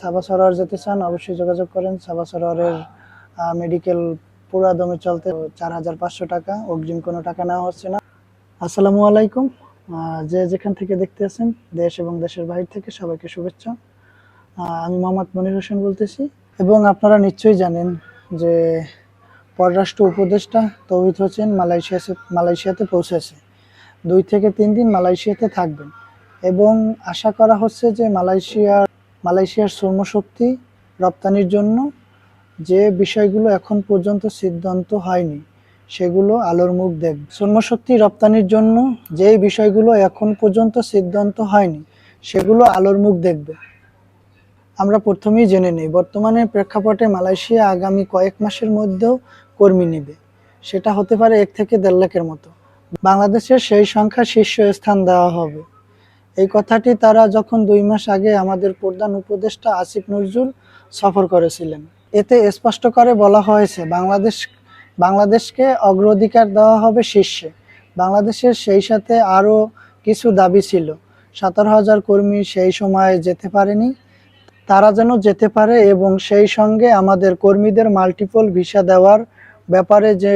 সাবা সরোয়ার যেতে চান, অবশ্যই যোগাযোগ করেন। সাবা সরোয়ারের মেডিকেল পুরা দমে চলতে চার হাজার পাঁচশো টাকা, অগ্রিম কোনো টাকা নেওয়া হচ্ছে না। আসসালামু আলাইকুম। যে যেখান থেকে দেখতে আছেন, দেশ এবং দেশের বাইরে থেকে সবাইকে শুভেচ্ছা। আমি মোহাম্মদ মনির হোসেন বলতেছি। এবং আপনারা নিশ্চয়ই জানেন যে পররাষ্ট্র উপদেষ্টা তৌহিদ হোসেন মালয়েশিয়া মালয়েশিয়াতে পৌঁছেছে। দুই থেকে তিন দিন মালয়েশিয়াতে থাকবেন। এবং আশা করা হচ্ছে যে মালয়েশিয়ার মালয়েশিয়ার শ্রমশক্তি রপ্তানির জন্য যে বিষয়গুলো এখন পর্যন্ত সিদ্ধান্ত হয়নি, সেগুলো আলোর মুখ দেখবে। শ্রমশক্তি রপ্তানির জন্য যে বিষয়গুলো এখন পর্যন্ত সিদ্ধান্ত হয়নি, সেগুলো আলোর মুখ দেখবে। আমরা প্রথমেই জেনে নিই, বর্তমানে প্রেক্ষাপটে মালয়েশিয়া আগামী কয়েক মাসের মধ্যেও কর্মী নেবে। সেটা হতে পারে এক থেকে দেড় লাখের মতো। বাংলাদেশের সেই সংখ্যা শীর্ষ স্থান দেওয়া হবে। এই কথাটি তারা যখন দুই মাস আগে আমাদের প্রধান উপদেষ্টা আসিফ নজরুল সফর করেছিলেন। এতে স্পষ্ট করে বলা হয়েছে, বাংলাদেশ, বাংলাদেশকে অগ্রাধিকার দেওয়া হবে শীর্ষে। বাংলাদেশের সেই সাথে আরও কিছু দাবি ছিল। সতেরো হাজার কর্মী সেই সময় যেতে পারেনি। তারা যেন যেতে পারে এবং সেই সঙ্গে আমাদের কর্মীদের মাল্টিপল ভিসা দেওয়ার ব্যাপারে যে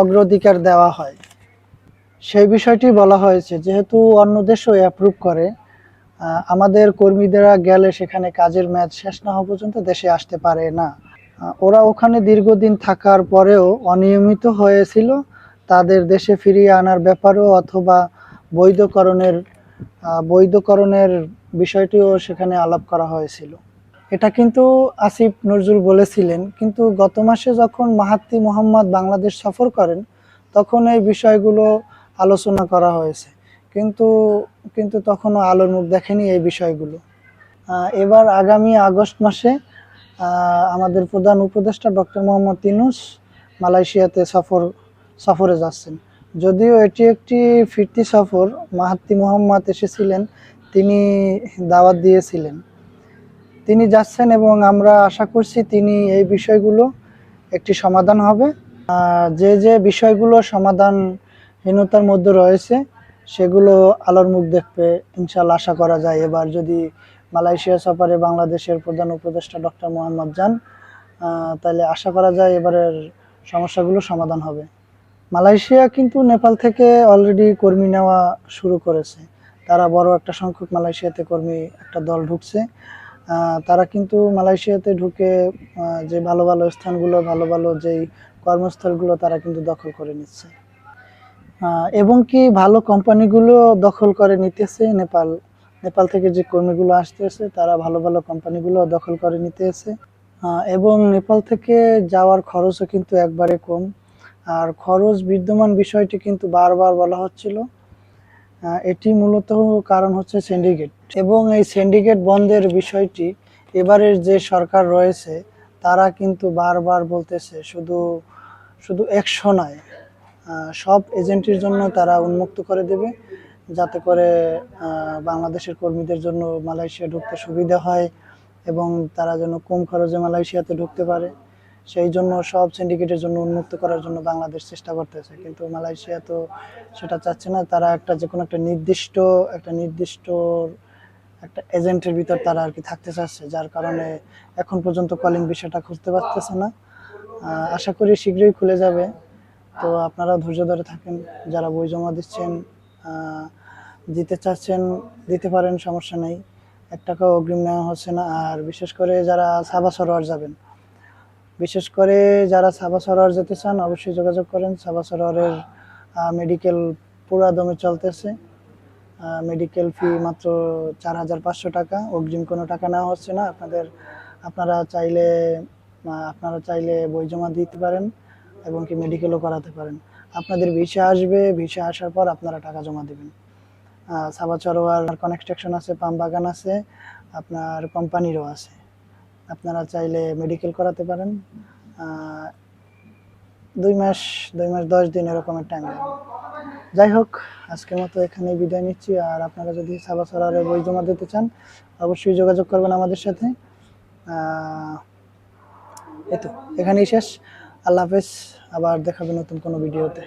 অগ্রাধিকার দেওয়া হয়। সেই বিষয়টি বলা হয়েছে, যেহেতু অন্য দেশও অ্যাপ্রুভ করে আমাদের কর্মীদেরা গেলে সেখানে কাজের মেয়াদ শেষ না হওয়া পর্যন্ত দেশে আসতে পারে না। ওরা ওখানে দীর্ঘদিন থাকার পরেও অনিয়মিত হয়েছিল, তাদের দেশে ফিরিয়ে আনার ব্যাপারেও অথবা বৈধকরণের বৈধকরণের বিষয়টিও সেখানে আলাপ করা হয়েছিল। এটা কিন্তু আসিফ নজরুল বলেছিলেন, কিন্তু গত মাসে যখন মাহাত্তি মোহাম্মদ বাংলাদেশ সফর করেন, তখন এই বিষয়গুলো আলোচনা করা হয়েছে। কিন্তু কিন্তু তখনও আলোর মুখ দেখেনি এই বিষয়গুলো। এবার আগামী আগস্ট মাসে আমাদের প্রধান উপদেষ্টা ডক্টর মোহাম্মদ তিনুস মালয়েশিয়াতে সফর, সফরে যাচ্ছেন। যদিও এটি একটি ফিরতি সফর মাহাত্তি মোহাম্মদ এসেছিলেন, তিনি দাওয়াত দিয়েছিলেন। তিনি যাচ্ছেন এবং আমরা আশা করছি তিনি এই বিষয়গুলো একটি সমাধান হবে। যে যে বিষয়গুলো সমাধানহীনতার মধ্যে রয়েছে, সেগুলো আলোর মুখ দেখবে ইনশাল্লাহ আশা করা যায়। এবার যদি মালয়েশিয়া সফরে বাংলাদেশের প্রধান উপদেষ্টা ডক্টর মোহাম্মদ যান তাহলে আশা করা যায় এবারের সমস্যাগুলো সমাধান হবে। মালয়েশিয়া কিন্তু নেপাল থেকে অলরেডি কর্মী নেওয়া শুরু করেছে। তারা বড় একটা সংখ্যক মালয়েশিয়াতে কর্মী, একটা দল ঢুকছে। তারা কিন্তু মালয়েশিয়াতে ঢুকে যে ভালো ভালো স্থানগুলো, ভালো ভালো যেই কর্মস্থলগুলো তারা কিন্তু দখল করে নিচ্ছে। এবং কি ভালো কোম্পানিগুলো দখল করে নিতেছে, নেপাল নেপাল থেকে যে কর্মীগুলো আসতেছে, তারা ভালো ভালো কোম্পানিগুলো দখল করে নিতেছে। এবং নেপাল থেকে যাওয়ার খরচও কিন্তু একবারে কম। আর খরচ বিদ্যমান বিষয়টি কিন্তু বারবার বলা হচ্ছিল। এটি মূলত কারণ হচ্ছে সিন্ডিকেট এবং এই সিন্ডিকেট বন্ধের বিষয়টি এবারের যে সরকার রয়েছে, তারা কিন্তু বারবার বলতেছে, শুধু শুধু একশো নয় সব এজেন্টের জন্য তারা উন্মুক্ত করে দেবে, যাতে করে বাংলাদেশের কর্মীদের জন্য মালয়েশিয়া ঢুকতে সুবিধা হয় এবং তারা যেন কম খরচে মালয়েশিয়াতে ঢুকতে পারে। সেই জন্য সব সিন্ডিকেটের জন্য উন্মুক্ত করার জন্য বাংলাদেশ চেষ্টা করতেছে। কিন্তু মালয়েশিয়া তো সেটা চাচ্ছে না। তারা একটা যে কোনো একটা নির্দিষ্ট একটা নির্দিষ্ট একটা এজেন্টের ভিতর তারা আর কি থাকতে চাচ্ছে, যার কারণে এখন পর্যন্ত কলিং বিষয়টা খুঁজতে পারতেছে না। আশা করি শীঘ্রই খুলে যাবে। তো আপনারা ধৈর্য ধরে থাকেন, যারা বই জমা দিচ্ছেন দিতে চাচ্ছেন, দিতে পারেন, সমস্যা নেই। এক টাকাও অগ্রিম নেওয়া হচ্ছে না। আর বিশেষ করে যারা সাবা সরোয়ার যাবেন, বিশেষ করে যারা সাবা সরোয়ার যেতে চান, অবশ্যই যোগাযোগ করেন। সাবা সরোয়ারের মেডিকেল পুরা দমে চলতেছে। মেডিকেল ফি মাত্র চার হাজার পাঁচশো টাকা। অগ্রিম কোনো টাকা নেওয়া হচ্ছে না। আপনাদের, আপনারা চাইলে আপনারা চাইলে বই জমা দিতে পারেন। এবং কি মেডিকেলও করাতে পারেন। আপনাদের ভিসা আসবে ভিসা আসার পর আপনারা টাকা জমা দেবেন। আহ, সাবা চরোয়ার কনস্ট্রাকশন আছে পাম বাগান আছে আপনার কোম্পানিরও আছে। আপনারা চাইলে মেডিকেল করাতে পারেন। দুই মাস দুই মাস দশ দিন এরকমের টাইম যাই হোক আজকের মতো এখানেই বিদায় নিচ্ছি। আর আপনারা যদি সাবা সরারে বই জমা দিতে চান অবশ্যই যোগাযোগ করবেন আমাদের সাথে। এই তো এখানেই শেষ। আল্লাহ হাফেজ আবার দেখাবে নতুন কোনো ভিডিওতে।